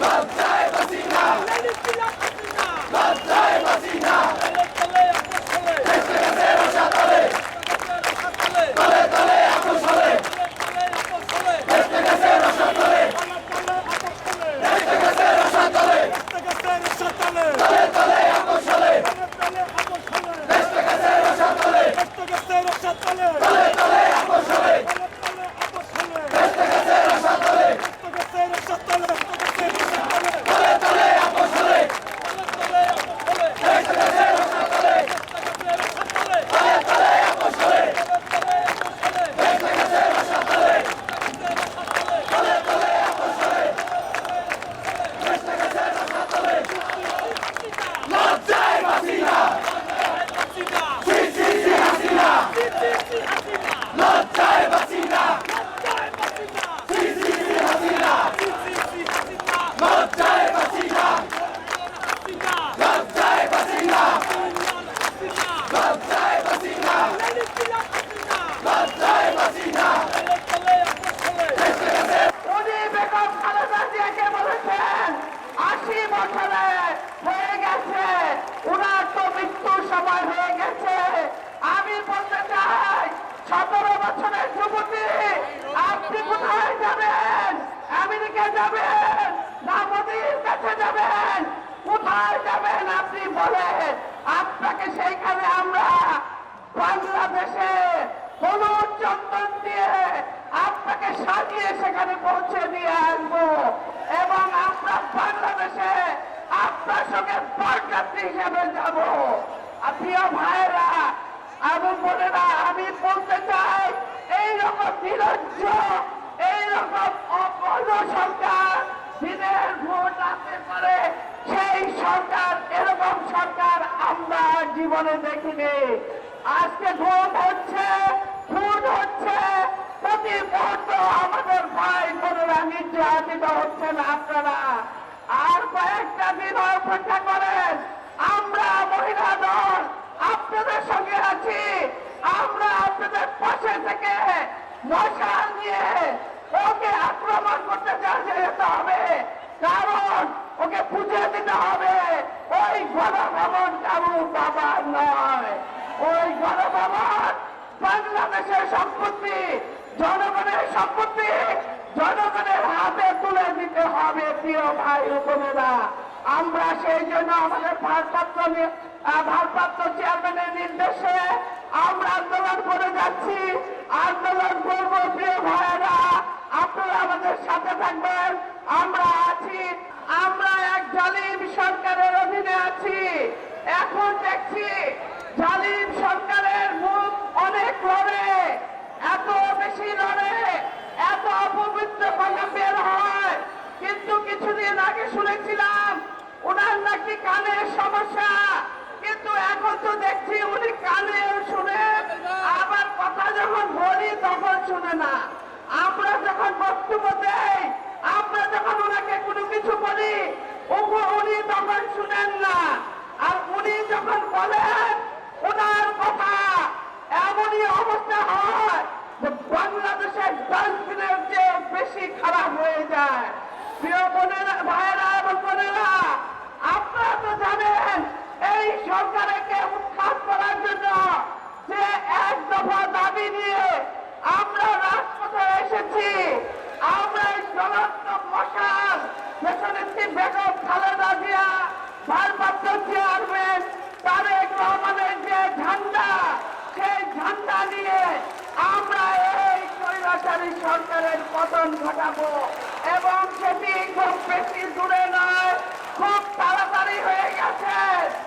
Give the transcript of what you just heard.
Bam! সময় হয়ে গেছে। আমি বলতে চাই, সতেরো বছরের যুবতী, আপনি কোথায় যাবেন? আমেরিকা যাবেন? না মোদীর কাছে যাবেন? কোথায় যাবেন আপনি বলেন? আপনাকে সেইখানে আমরা বাংলাদেশে কোন চন্দন দিয়ে আপনাকে সাজিয়ে সেখানে পৌঁছে দিয়ে আসব। এবং আমরা বাংলাদেশে আপনার সঙ্গে পার্টনার হিসেবে যাব। প্রিয় ভাইরা আমি না, আমি বলতে চাই, এইরকম নিরজ্জ, এইরকম অপর সরকার দিনের ভোট আসতে পারে, সেই সরকার, এরকম সরকার আমরা জীবনে দেখিনি। আজকে ভোট হচ্ছে ভোট হচ্ছে, প্রতি মুহূর্ত আমাদের ভাই বোনেরা নির্যাতিত হচ্ছেন আপনারা। আর কয়েকটা দিন অপেক্ষা করেন আমরা মহিলা দল আপনাদের সঙ্গে আছি। আমরা আপনাদের পাশে থেকে মশাল নিয়ে ওকে আক্রমণ করতে যেতে হবে। কারণ ওকে বুঝে দিতে হবে, ওই গণভবন কারু বাবা নয়। ওই গণভবন বাংলাদেশের সম্পত্তি, জনগণের সম্পত্তি, জনগণের হাতে তুলে দিতে হবে প্রিয় ভাই বোনেরা। আমরা সেই জন্য আমাদের ভারপ্রাপ্ত ভারপ্রাপ্ত চেয়ারম্যানের নির্দেশে আমরা আন্দোলন করে যাচ্ছি। আন্দোলন করব, প্রিয় ভাইয়েরা। আপনারা আমাদের সাথে থাকবেন। আমরা আছি। আমরা এক জালিম সরকারের অধীনে আছি। এখন দেখছি দেখছি উনি কানেও দেশনেত্রী বেগম খালেদা জিয়া, ভারপ্রাপ্ত চেয়ারম্যান তারেক রহমানের যে ঝান্ডা, সেই ঝান্ডা নিয়ে আমরা এই স্বৈরাচারী সরকারের পতন ঘটাবো। এবং সেটি খুব বেশি দূরে নয়, খুব তাড়াতাড়ি হয়ে গেছে।